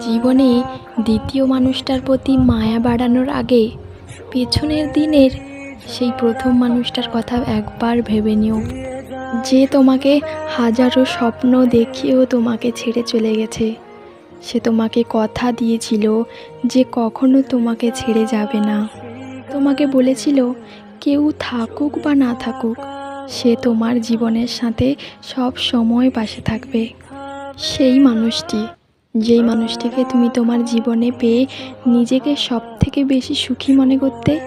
জীবনে দ্বিতীয় মানুষটার প্রতি মায়া বাড়ানোর আগে পেছনের দিনের সেই প্রথম মানুষটার কথা একবার ভেবে নিও। যে তোমাকে হাজারো স্বপ্ন দেখিয়েও তোমাকে ছেড়ে চলে গেছে। সে তোমাকে কথা দিয়েছিল যে কখনো তোমাকে ছেড়ে যাবে না। তোমাকে বলেছিল, কেউ থাকুক বা না থাকুক, সে তোমার জীবনের সাথে সব সময় পাশে থাকবে। সেই মানুষটি যেই মানুষটিকে তুমি তোমার জীবনে পেয়ে নিজেকে সব থেকে বেশি সুখী মনে করতে,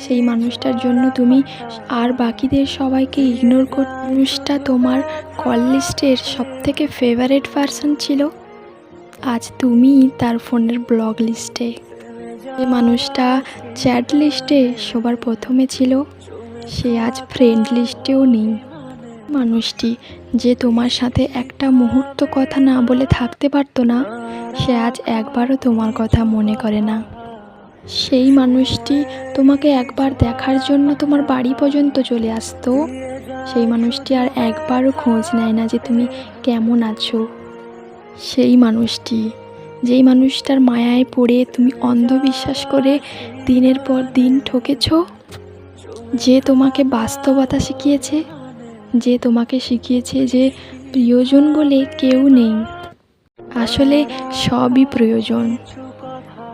সেই মানুষটার জন্য তুমি আর বাকিদের সবাইকে ইগনোর কর মানুষটা তোমার কল লিস্টের সব থেকে ফেভারেট পারসন ছিল। আজ তুমি তার ফোনের ব্লগ লিস্টে যে মানুষটা চ্যাট লিস্টে সবার প্রথমে ছিল। সে আজ ফ্রেন্ড লিস্টেও নেই। মানুষটি যে তোমার সাথে একটা মুহূর্ত কথা না বলে থাকতে পারতো না, সে আজ একবারও তোমার কথা মনে করে না। সেই মানুষটি তোমাকে একবার দেখার জন্য তোমার বাড়ি পর্যন্ত চলে আসতো। সেই মানুষটি আর একবারও খোঁজ নেয় না যে তুমি কেমন আছো। সেই মানুষটি, যেই মানুষটার মায়ায় পড়ে তুমি অন্ধবিশ্বাস করে দিনের পর দিন ঠকেছ, যে তোমাকে বাস্তবতা শিখিয়েছে যে তোমাকে শিখিয়েছে যে প্রিয়জন বলে কেউ নেই। আসলে সবই প্রয়োজন।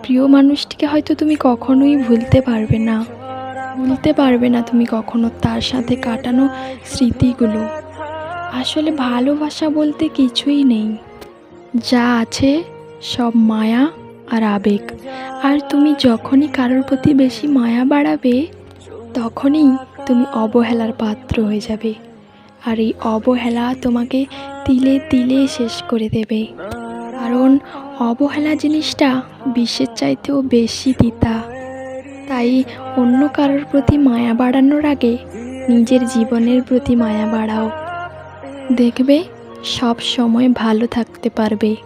প্রিয় মানুষটিকে হয়তো তুমি কখনোই ভুলতে পারবে না। ভুলতে পারবে না তুমি কখনো তার সাথে কাটানো স্মৃতিগুলো। আসলে ভালোবাসা বলতে কিছুই নেই। যা আছে সব মায়া আর আবেগ। আর তুমি যখনই কারোর প্রতি বেশি মায়া বাড়াবে, তখনই তুমি অবহেলার পাত্র হয়ে যাবে। আর এই অবহেলা তোমাকে তিলে তিলে শেষ করে দেবে। কারণ অবহেলা জিনিসটা বিশ্বের চাইতেও বেশি তিতা। তাই অন্য কারোর প্রতি মায়া বাড়ানোর আগে নিজের জীবনের প্রতি মায়া বাড়াও। দেখবে সব সময় ভালো থাকতে পারবে।